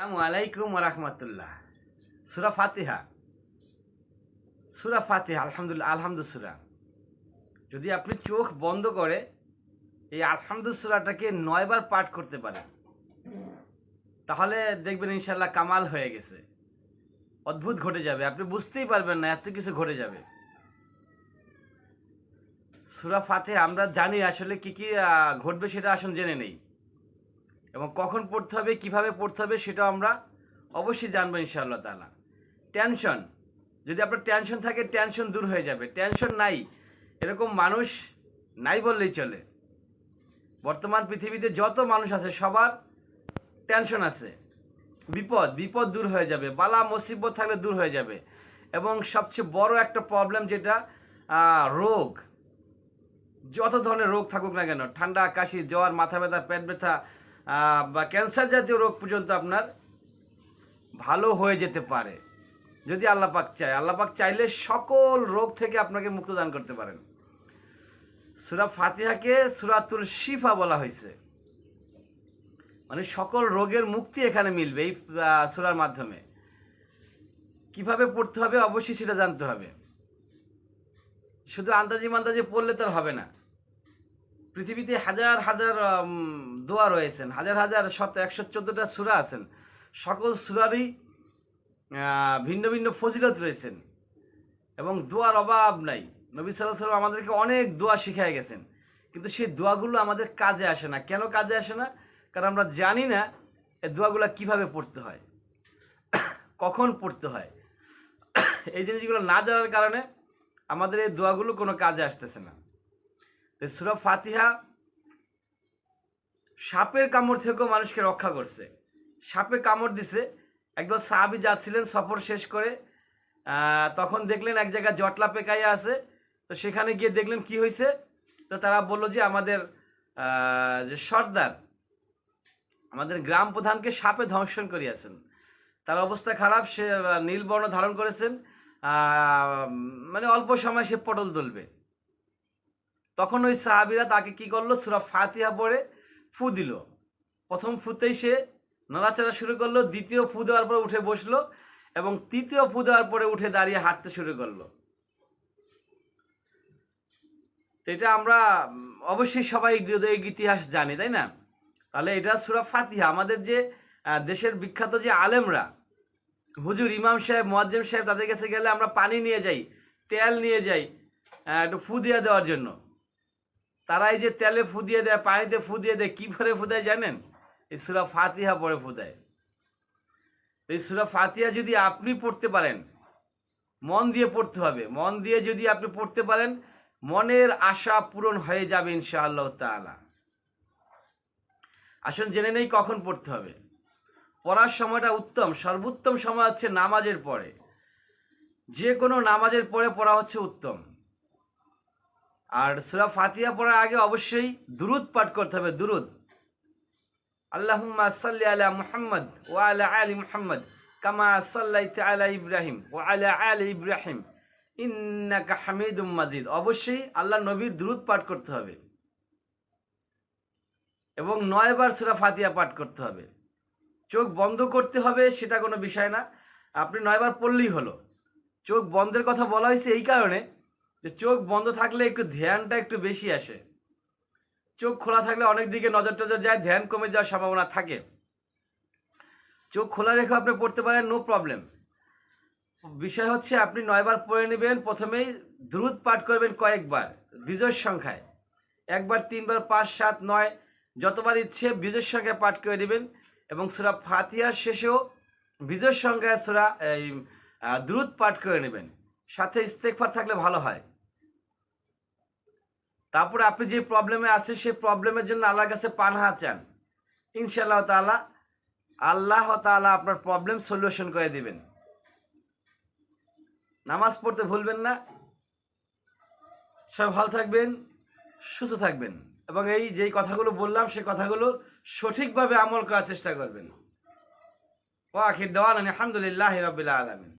আসসালামু আলাইকুম রহমতুল্লাহ। সুরা ফাতিহা। সুরা ফাতিহা, আলহামদুলিল্লাহ আলহামদু সুরা যদি আপনি চোখ বন্ধ করে এই আলহামদু সুরাটাকে নয়বার পাঠ করতে পারেন, তাহলে দেখবেন ইনশাল্লাহ কামাল হয়ে গেছে। অদ্ভুত ঘটে যাবে, আপনি বুঝতেই পারবেন না, এত কিছু ঘটে যাবে। সুরা ফাতে আমরা জানি আসলে কি কি ঘটবে সেটা আসুন জেনে নেই। এবং কখন পড়তে হবে, কীভাবে পড়তে হবে সেটাও আমরা অবশ্যই জানব ইনশাআল্লাহ তালা টেনশন যদি আপনার টেনশন থাকে টেনশন দূর হয়ে যাবে। টেনশন নাই, এরকম মানুষ নাই বললেই চলে। বর্তমান পৃথিবীতে যত মানুষ আছে, সবার টেনশন আছে। বিপদ বিপদ দূর হয়ে যাবে, বালা, মুসিবত থাকলে দূর হয়ে যাবে। এবং সবচেয়ে বড় একটা প্রবলেম যেটা রোগ। যত ধরনের রোগ থাকুক না কেন, ঠান্ডা, কাশি, জ্বর, মাথা ব্যথা, পেট ব্যথা বা ক্যান্সার জাতীয় রোগ পর্যন্ত আপনার ভালো হয়ে যেতে পারে। যদি আল্লাহ পাক চায়, আল্লাহ পাক চাইলে সকল রোগ থেকে আপনাকে মুক্ত দান করতে পারেন। সুরা ফাতিহাকে সুরাতুল শিফা বলা হয়েছে। মানে সকল রোগের মুক্তি এখানে মিলবে এই সুরার মাধ্যমে। কীভাবে পড়তে হবে? অবশ্যই সেটা জানতে হবে। শুধু আন্দাজি মান্দাজি পড়লে তো আর হবে না। পৃথিবীতে হাজার হাজার দোয়া রয়েছেন, হাজার হাজার শত, একশো চোদ্দোটা সুরা আছেন। সকল সুরারই ভিন্ন ভিন্ন ফজিলত রয়েছেন। এবং দোয়ার অভাব নাই। নবী সাল্লাহ সাল্লাম আমাদেরকে অনেক দোয়া শিখাই গেছেন। কিন্তু সেই দোয়াগুলো আমাদের কাজে আসে না। কেন কাজে আসে না? কারণ আমরা জানি না এই দোয়াগুলো কীভাবে পড়তে হয়। কখন পড়তে হয়। এই জিনিসগুলো না জানার কারণে আমাদের এই দোয়াগুলো কোনো কাজে আসতেছে না। সুরা ফাতিহা সাপের কামড় থেকেও মানুষকে রক্ষা করছে। সাপে কামড় দিছে। একদম সাহাবি যাচ্ছিলেন সফর শেষ করে তখন দেখলেন এক জায়গায় জটলা পেকাইয়া আছে। তো সেখানে গিয়ে দেখলেন কি হয়েছে তো তারা বলল যে আমাদের যে সর্দার, আমাদের গ্রাম প্রধানকে সাপে ধ্বংসন করিয়াছেন। তার অবস্থা খারাপ, সে নীলবর্ণ ধারণ করেছেন। মানে অল্প সময় সে পটল তুলবে। তখন ওই সাহাবিরা তাকে কি করল? সুরা ফাতিহা পড়ে ফু দিল। প্রথম ফুতেই সে নড়াচড়া শুরু করল, দ্বিতীয় ফু দেওয়ার পরে উঠে বসল এবং তৃতীয় ফু দেওয়ার পরে উঠে দাঁড়িয়ে হাঁটতে শুরু করল। এটা আমরা অবশ্যই সবাই এই ইতিহাস জানি, তাই না? তাহলে এটা সুরা ফাতিহা। আমাদের যে দেশের বিখ্যাত যে আলেমরা, হুজুর, ইমাম সাহেব, মোয়াজ্জেম সাহেব, তাদের কাছে গেলে আমরা পানি নিয়ে যাই, তেল নিয়ে যাই একটু ফু দিয়ে দেওয়ার জন্য। তারা এই যে তেলে ফুদিয়ে দেয়, পানিতে ফু দিয়ে, কী করে ফু দেয় জানেন? এই সুরা ফাতিহা পরে ফু দেয় তো এই সুরা ফাতিহা যদি আপনি পড়তে পারেন, মন দিয়ে পড়তে হবে। মন দিয়ে যদি আপনি পড়তে পারেন, মনের আশা পূরণ হয়ে যাবে ইনশাআল্লাহ তাআলা। আসুন জেনে নেই কখন পড়তে হবে। পড়ার সময়টা উত্তম। সর্বোত্তম সময় হচ্ছে নামাজের পরে। যে কোনো নামাজের পরে পড়া হচ্ছে উত্তম। আর সুরা ফাতিহা পড়ার আগে অবশ্যই দুরুদ পাঠ করতে হবে, দুরুদ। আল্লাহুম্মা সাল্লি আলা মুহাম্মদ ও আলা আলি মুহাম্মদ কামা সাল্লাইতা আলা ইব্রাহিম ও আলা আলি ইব্রাহিম। ইন্নাকা হামিদুম মাজিদ। অবশ্যই আল্লাহ নবীর দুরুদ পাঠ করতে হবে। এবং নয়বার সুরা ফাতিহা পাঠ করতে হবে। চোখ বন্ধ করতে হবে, সেটা কোনো বিষয় না। আপনি নয়বার পড়লেই হলো। চোখ বন্ধের কথা বলা হয়েছে এই কারণে যে চোখ বন্ধ থাকলে একটু ধ্যানটা একটু বেশি আসে। চোখ খোলা থাকলে অনেক দিকে নজর টজর যায়, ধ্যান কমে যাওয়ার সম্ভাবনা থাকে। চোখ খোলা রেখে আপনি পড়তে পারেন নো প্রবলেম বিষয় হচ্ছে আপনি নয়বার পড়ে নেবেন, প্রথমেই দ্রুত পাঠ করবেন কয়েকবার বিজয় সংখ্যায়। একবার, তিনবার, পাঁচ, সাত, নয়, যতবার ইচ্ছে বিজয় সংখ্যায় পাঠ করে নেবেন এবং সুরা ফাতিহার শেষেও বিজয় সংখ্যায় সুরা, এই দ্রুত পাঠ করে নেবেন। সাথে ইস্তেকফার থাকলে ভালো হয়। তারপরে আপনি যে প্রবলেমে আছেন, সেই প্রবলেমের জন্য আল্লাহর কাছে পানহা চান। ইনশাআল্লাহ তাআলা আল্লাহ তাআলা আপনার প্রবলেম সলিউশন করে দিবেন। নামাজ পড়তে ভুলবেন না। সবাই ভালো থাকবেন, সুস্থ থাকবেন এবং এই যেই কথাগুলো বললাম সেই কথাগুলো সঠিকভাবে আমল করার চেষ্টা করবেন। ও আখির দেওয়ান আলহামদুলিল্লাহ রবিল্লা আলমিন।